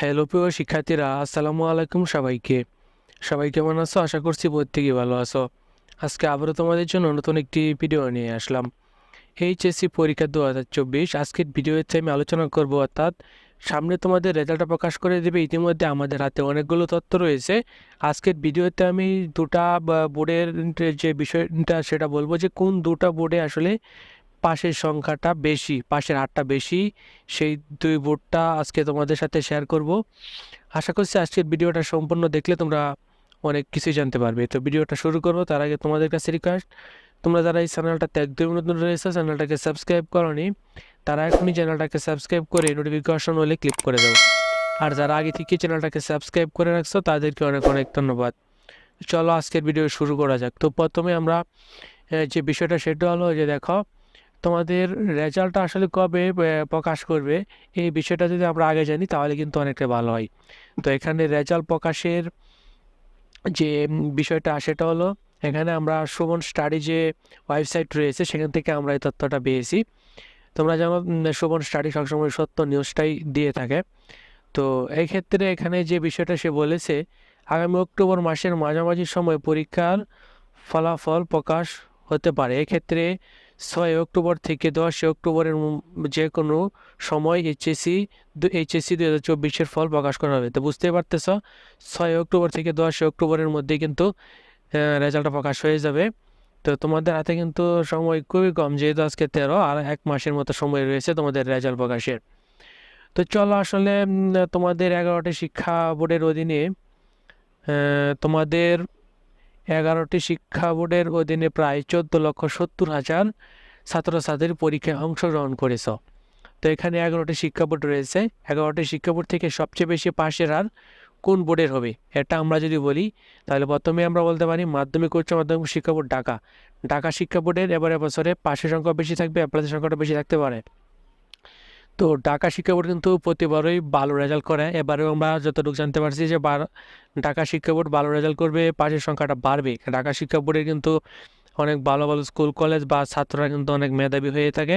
Hello প্রিয় শিক্ষার্থীরা, আসসালামু আলাইকুম সবাইকে। সবাই কেমন আছো? আশা করছি প্রত্যেকেই ভালো আছো। আজকে আবারও তোমাদের জন্য নতুন একটি ভিডিও নিয়ে আসলাম। এইচএসসি পরীক্ষা দু হাজার চব্বিশ, আজকের ভিডিওতে আমি আলোচনা করব, অর্থাৎ সামনে তোমাদের রেজাল্টটা প্রকাশ করে দেবে। ইতিমধ্যে আমাদের হাতে অনেকগুলো তথ্য রয়েছে। আজকের ভিডিওতে আমি দুটা বোর্ডের যে বিষয়টা, সেটা বলব যে কোন দুটা বোর্ডে আসলে পাশের সংখ্যাটা বেশি, পাশের আটটা বেশি, সেই দুই বোর্ডটা আজকে তোমাদের সাথে শেয়ার করব। আশা করছি আজকের ভিডিওটা সম্পূর্ণ দেখলে তোমরা অনেক কিছুই জানতে পারবে। তো ভিডিওটা শুরু করব, তার আগে তোমাদের কাছে রিকোয়েস্ট তোমরা যারা এই চ্যানেলটাতে একদমই নতুন রয়েছে চ্যানেলটাকে সাবস্ক্রাইব করনি, তারা এখনই চ্যানেলটাকে সাবস্ক্রাইব করে নোটিফিকেশন হলে ক্লিক করে দাও। আর যারা আগে থেকে চ্যানেলটাকে সাবস্ক্রাইব করে রাখছো, তাদেরকে অনেক অনেক ধন্যবাদ। চলো আজকের ভিডিও শুরু করা যাক। তো প্রথমে আমরা যে বিষয়টা সেটা হলো যে দেখো তোমাদের রেজাল্টটা আসলে কবে প্রকাশ করবে, এই বিষয়টা যদি আমরা আগে জানি তাহলে কিন্তু অনেকটা ভালো হয়। তো এখানে রেজাল্ট প্রকাশের যে বিষয়টা সেটা হলো, এখানে আমরা সুমন স্টাডি যে ওয়েবসাইট রয়েছে সেখান থেকে আমরা এই তথ্যটা পেয়েছি। তোমরা যেমন সুমন স্টাডি সবসময় সত্য নিউজটাই দিয়ে থাকে। তো এই ক্ষেত্রে এখানে যে বিষয়টা সে বলেছে, আগামী অক্টোবর মাসের মাঝামাঝি সময় পরীক্ষার ফলাফল প্রকাশ হতে পারে। এক্ষেত্রে ছয় অক্টোবর থেকে দশই অক্টোবরের যে কোনো সময় এইচএসসি এইচএসসি দুই হাজার চব্বিশের ফল প্রকাশ করা হবে। তো বুঝতেই পারতেছ, ছয় অক্টোবর থেকে দশই অক্টোবরের মধ্যে কিন্তু রেজাল্টটা প্রকাশ হয়ে যাবে। তো তোমাদের হাতে কিন্তু সময় খুবই কম, যেহেতু আজকে তেরো, আর এক মাসের মতো সময় রয়েছে তোমাদের রেজাল্ট প্রকাশের। তো চলো আসলে তোমাদের এগারোটি শিক্ষা বোর্ডের অধীনে তোমাদের এগারোটি শিক্ষা বোর্ডের অধীনে প্রায় চোদ্দ লক্ষ সত্তর হাজার ছাত্রছাত্রীর পরীক্ষায় অংশগ্রহণ করেছ। তো এখানে এগারোটি শিক্ষা বোর্ড রয়েছে। এগারোটি শিক্ষা বোর্ড থেকে সবচেয়ে বেশি পাশের হার কোন বোর্ডের হবে? এটা আমরা যদি বলি, তাহলে প্রথমে আমরা বলতে পারি মাধ্যমিক উচ্চ মাধ্যমিক শিক্ষা বোর্ড ঢাকা। ঢাকা শিক্ষা বোর্ডের এবারে বছরে পাশের সংখ্যা বেশি থাকবে অ্যাপ্লাসের সংখ্যাটা বেশি থাকতে পারে। তো ঢাকা শিক্ষা বোর্ড কিন্তু প্রতিবারই ভালো রেজাল্ট করে। এবারেও আমরা যতটুকু জানতে পারছি যে ঢাকা শিক্ষা বোর্ড ভালো রেজাল্ট করবে, পাশের সংখ্যাটা বাড়বে। ঢাকা শিক্ষা বোর্ডের কিন্তু অনেক ভালো ভালো স্কুল কলেজ বা ছাত্ররা কিন্তু অনেক মেধাবী হয়ে থাকে।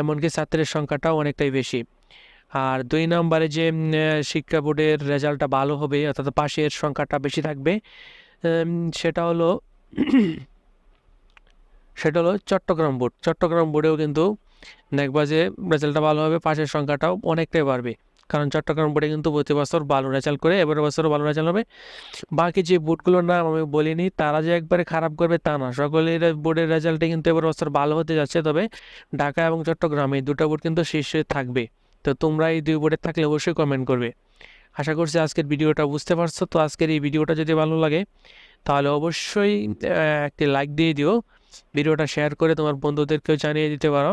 এমনকি ছাত্রের সংখ্যাটাও অনেকটাই বেশি। আর দুই নম্বরে যে শিক্ষা বোর্ডের রেজাল্টটা ভালো হবে, অর্থাৎ পাশের সংখ্যাটা বেশি থাকবে সেটা হলো সেটা হলো চট্টগ্রাম বোর্ড। চট্টগ্রাম বোর্ডেও কিন্তু দেখবা যে রেজাল্টটা ভালো হবে, পাশের সংখ্যাটাও অনেকটাই বাড়বে। কারণ চট্টগ্রাম বোর্ডে কিন্তু প্রতি বছর ভালো রেজাল্ট করে এবারে বছরও ভালো রেজাল্ট হবে। বাকি যে বোর্ডগুলোর নাম আমি বলিনি, তারা যে একবারে খারাপ করবে তা না। সকলের বোর্ডের রেজাল্টে কিন্তু এবার বছর ভালো হতে যাচ্ছে। তবে ঢাকা এবং চট্টগ্রাম এই দুটো বোর্ড কিন্তু শীর্ষে থাকবে। তো তোমরা এই দুই বোর্ডে থাকলে অবশ্যই কমেন্ট করবে। আশা করছি আজকের ভিডিওটা বুঝতে পারছ। তো আজকের এই ভিডিওটা যদি ভালো লাগে, তাহলে অবশ্যই একটি লাইক দিয়ে দিও। ভিডিওটা শেয়ার করে তোমার বন্ধুদেরকেও জানিয়ে দিতে পারো।